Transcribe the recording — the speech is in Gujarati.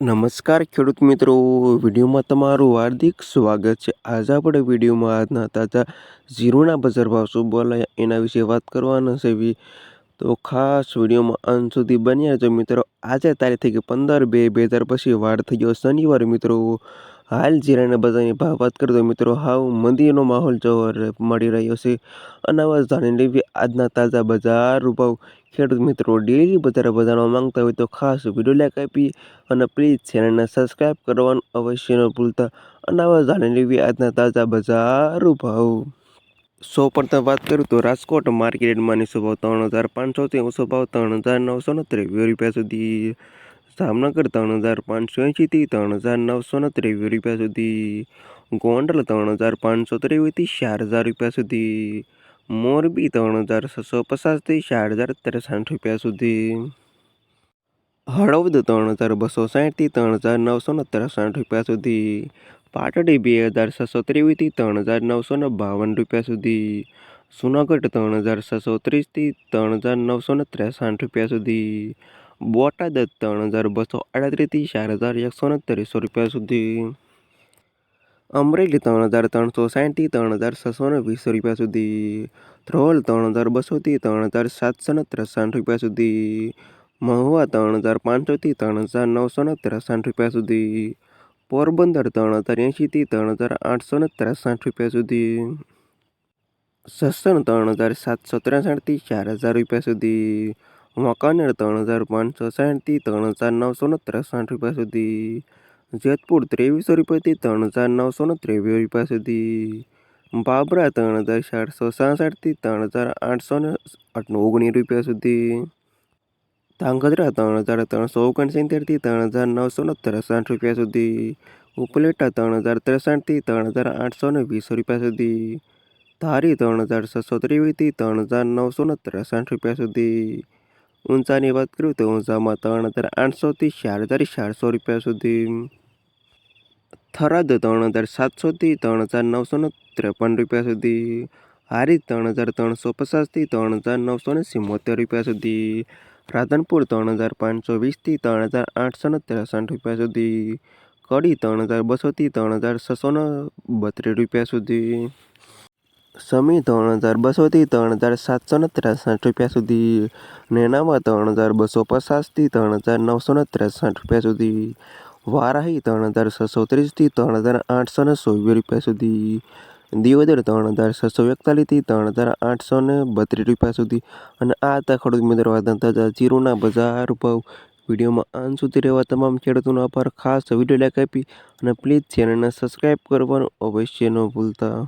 નમસ્કાર ખેડૂત મિત્રો, વિડીયોમાં તમારું હાર્દિક સ્વાગત છે. આજે આપણે વિડીયોમાં આજના તાજા ઝીરોના બજાર ભાવ શું બોલાયા એના વિશે વાત કરવાના છે. તો ખાસ વિડીયોમાં અંત સુધી બન્યા રહેજો મિત્રો. આજે તારીખ થઈ ગઈ પંદર બે બે હજાર પછી વાર થઈ ગયો શનિવાર મિત્રો. હાલ જીરાના બજારની ભાવ વાત કરતો મિત્રો હાવ મંદીનો માહોલ જોવા મળી રહ્યો છે. અને આવા જાણી લેવી આજના તાજા બજાર ભાવ ખેડૂત મિત્રો ડેલી બજાર બજારમાં માંગતા હોય તો ખાસ વીડિયો લાઈક આપી અને પ્લીઝ ચેનલને સબસ્ક્રાઈબ કરવાનું અવશ્ય ન ભૂલતા. અને આવા જાણી લેવી આજના તાજા બજાર ભાવ સો પ્રથમ વાત કરું તો રાજકોટ માર્કેટમાં નીચો ભાવ ત્રણ હજાર પાંચસોથી ઊંચો ભાવ ત્રણ હજાર નવસો ને ત્રેવીસ રૂપિયા સુધી જામનગર ત્રણ હજાર પાંચસો એંશીથી ત્રણ હજાર નવસો ને ત્રેવીસ રૂપિયા સુધી. ગોંડલ ત્રણ હજાર પાંચસો ત્રેવીસથી ચાર હજાર રૂપિયા સુધી. મોરબી ત્રણ હજાર છસો પચાસથી ચાર હજાર ત્રેસઠ રૂપિયા સુધી. હળવદ ત્રણ હજાર બસો સાઠથી ત્રણ હજાર નવસો ને ત્રેસઠ રૂપિયા સુધી. પાટડી બે હજાર છસો ત્રેવીસથી ત્રણ હજાર નવસો ને બાવન રૂપિયા સુધી. જુનાગઢ ત્રણ હજાર છસો ત્રીસથી ત્રણ હજાર નવસો ને ત્રેસઠ રૂપિયા સુધી. બોટાદ ત્રણ હજાર બસો આડત્રીસથી ચાર હજાર એકસો ત્રીસો રૂપિયા સુધી અમરેલી ત્રણ હજાર ત્રણસો સાહીઠથી ત્રણ હજાર છસો વીસ રૂપિયા સુધી ધ્રોલ ત્રણ હજાર બસોથી ત્રણ હજાર સાતસો ત્રેસઠ રૂપિયા સુધી મહુવા ત્રણ હજાર પાંચસોથી ત્રણ હજાર નવસો ને ત્રેસઠ રૂપિયા સુધી પોરબંદર ત્રણ હજાર એંશીથી ત્રણ હજાર આઠસો ને ત્રેસઠ રૂપિયા સુધી સસન ત્રણ હજાર સાતસો ત્રેસઠથી ચાર હજાર રૂપિયા સુધી વાંકાનેર ત્રણ હજાર પાંચસો સાઠથી ત્રણ હજાર નવસો ને ત્રેસઠ રૂપિયા સુધી જેતપુર ત્રેવીસો રૂપિયાથી ત્રણ હજાર નવસો ને ત્રેવીસ રૂપિયા સુધી બાબરા ત્રણ હજાર ચારસો સાસઠથી ત્રણ હજાર આઠસો ને ઓગણીસ રૂપિયા સુધી ધાંગધ્રા ત્રણ હજાર ત્રણસો ઓગણસિત્તેરથી ત્રણ હજાર નવસો ને ત્રેસઠ રૂપિયા સુધી ઉપલેટા ત્રણ હજાર ત્રેસઠથી ત્રણ હજાર આઠસો ને વીસ રૂપિયા સુધી ધારી ત્રણ હજાર છસો ત્રેવીસથી ત્રણ હજાર નવસો ને ત્રેસઠ રૂપિયા સુધી ઊંચાની વાત કરું તો ઊંચામાં ત્રણ હજાર આઠસોથી ચાર હજાર ચારસો રૂપિયા સુધી થરાદ ત્રણ હજાર સાતસોથી ત્રણ હજાર નવસો ને ત્રેપન રૂપિયા સુધી હારી ત્રણ હજાર ત્રણસો પચાસથી ત્રણ હજાર નવસો ને સિત્તોતેર રૂપિયા સુધી રાધનપુર ત્રણ હજાર પાંચસો વીસથી ત્રણ હજાર આઠસો ને ત્રેસઠ રૂપિયા સુધી કડી ત્રણ હજાર બસોથી ત્રણ હજાર છસો ને બત્રીસ રૂપિયા સુધી સમી ત્રણ હજાર બસોથી ત્રણ હજાર સાતસો ને ત્રેસઠ રૂપિયા સુધી, નેનામાં ત્રણ હજાર બસો પચાસથી ત્રણ હજાર નવસો ને ત્રેસઠ રૂપિયા સુધી, વારાહી ત્રણ હજાર છસો ત્રીસથી ત્રણ હજાર આઠસો ને ચોવીસ રૂપિયા સુધી દિયોદર ત્રણ હજાર છસો એકતાલીસથી ત્રણ હજાર આઠસો ને બત્રીસ રૂપિયા સુધી અને આ હતા ખેડૂત મિત્રો જીરુના બજાર ભાવ. વિડીયોમાં અંત સુધી રહેવા તમામ ખેડૂતોનો આભાર. ખાસ વીડિયો લાઈક આપી અને પ્લીઝ ચેનલને સબસ્ક્રાઈબ કરવાનું અવશ્ય ન ભૂલતા.